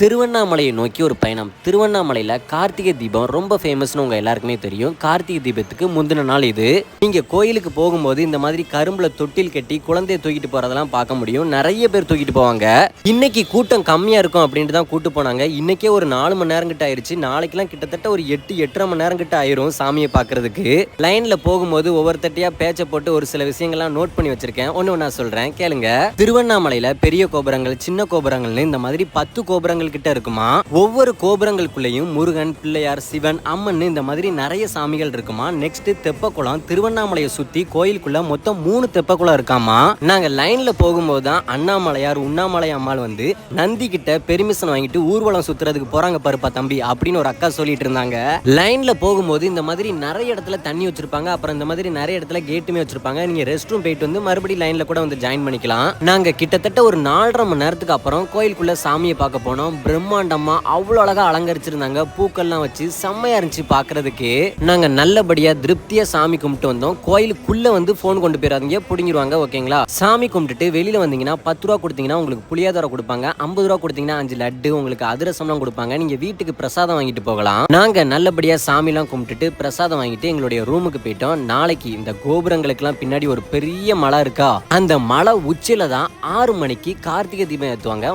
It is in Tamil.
திருவண்ணாமலையை நோக்கி ஒரு பயணம். திருவண்ணாமலையில் கார்த்திகை தீபம் ரொம்ப ஃபேமஸ்னு உங்கள் எல்லாருக்குமே தெரியும். கார்த்திகை தீபத்துக்கு முந்தின நாள் இது. நீங்கள் கோயிலுக்கு போகும்போது இந்த மாதிரி கரும்பில் தொட்டில் கட்டி குழந்தைய தூக்கிட்டு போகிறதெல்லாம் பார்க்க முடியும். நிறைய பேர் தூக்கிட்டு போவாங்க. இன்னைக்கு கூட்டம் கம்மியாக இருக்கும் அப்படின்ட்டு தான் கூட்டு போனாங்க. இன்னைக்கே ஒரு நாலு மணி நேரம் கிட்ட ஆயிடுச்சு நாளைக்கெல்லாம் கிட்டத்தட்ட ஒரு எட்டு எட்டரை மணி நேரம் கிட்ட ஆயிரும் சாமியை பார்க்கறதுக்கு. லைனில் போகும்போது ஒவ்வொருத்தட்டையாக பேச்சை போட்டு ஒரு சில விஷயங்கள்லாம் நோட் பண்ணி வச்சிருக்கேன். ஒன்று நான் சொல்கிறேன் கேளுங்க. திருவண்ணாமலையில் பெரிய கோபுரங்கள் சின்ன கோபுரங்கள்னு இந்த மாதிரி பத்து கோபுரங்கள் கிட்ட இருக்குமா? ஒவ்வொரு கோபுரங்களுக்குள்ளேயும் முருகன் பிள்ளையார் சிவன் அம்மன் இந்த மாதிரி நிறைய சாமிகள் இருக்குமா? நெக்ஸ்ட் தெப்பக்குளம் திருவண்ணாமலையை சுத்தி கோயிலுக்குள்ள மொத்தம் மூணு தெப்பக்குளம் இருக்காமா? நாங்க லைன்ல போகும்போது தான் அண்ணாமலையார் உண்ணாமலை அம்மாள் வந்து நந்தி கிட்ட பெர்மிஷன் வாங்கிட்டு ஊர்வலம் சுத்துறதுக்கு போறாங்க பருப்பா தம்பி அப்படின்னு ஒரு அக்கா சொல்லிட்டு இருந்தாங்க. லைன்ல போகும்போது இந்த மாதிரி நிறைய இடத்துல தண்ணி வச்சிருப்பாங்க. அப்புறம் இந்த மாதிரி நிறைய இடத்துல கேட்டுமே வச்சிருப்பாங்க. நீங்க ரெஸ்ட் ரூம் போயிட்டு வந்து மறுபடியும் லைன்ல கூட வந்து ஜாயின் பண்ணிக்கலாம். நாங்க கிட்டத்தட்ட ஒரு நாலரை மணி நேரத்துக்கு அப்புறம் கோயிலுக்குள்ள சாமியை பார்க்க போனோம். பிரம்மாண்டமாக அவ்வளோ அழகாக அலங்கரிச்சிருந்தாங்க. பூக்கள்லாம் வச்சு செம்மையாக இருந்துச்சு பார்க்குறதுக்கு நாங்கள் நல்லபடியாக திருப்தியாக சாமி கும்பிட்டு வந்தோம். கோயிலுக்குள்ளே வந்து ஃபோன் கொண்டு போயிடாதீங்க பிடிங்கிடுவாங்க ஓகேங்களா? சாமி கும்பிட்டுட்டு வெளியில் வந்தீங்கன்னா பத்து ரூபா கொடுத்தீங்கன்னா உங்களுக்கு புளியாதரம் கொடுப்பாங்க. ஐம்பது ரூபா கொடுத்தீங்கன்னா அஞ்சு லட்டு உங்களுக்கு அதிரசம்லாம் கொடுப்பாங்க. நீங்கள் வீட்டுக்கு பிரசாதம் வாங்கிட்டு போகலாம். நாங்கள் நல்லபடியாக சாமிலாம் கும்பிட்டுட்டு பிரசாதம் வாங்கிட்டு எங்களுடைய ரூமுக்கு போயிட்டோம். நாளைக்கு இந்த கோபுரங்களுக்கெல்லாம் பின்னாடி ஒரு பெரிய மலை இருக்கா? அந்த மலை உச்சியில தான் ஆறு மணிக்கு கார்த்திகை தீபம் ஏற்றுவாங்க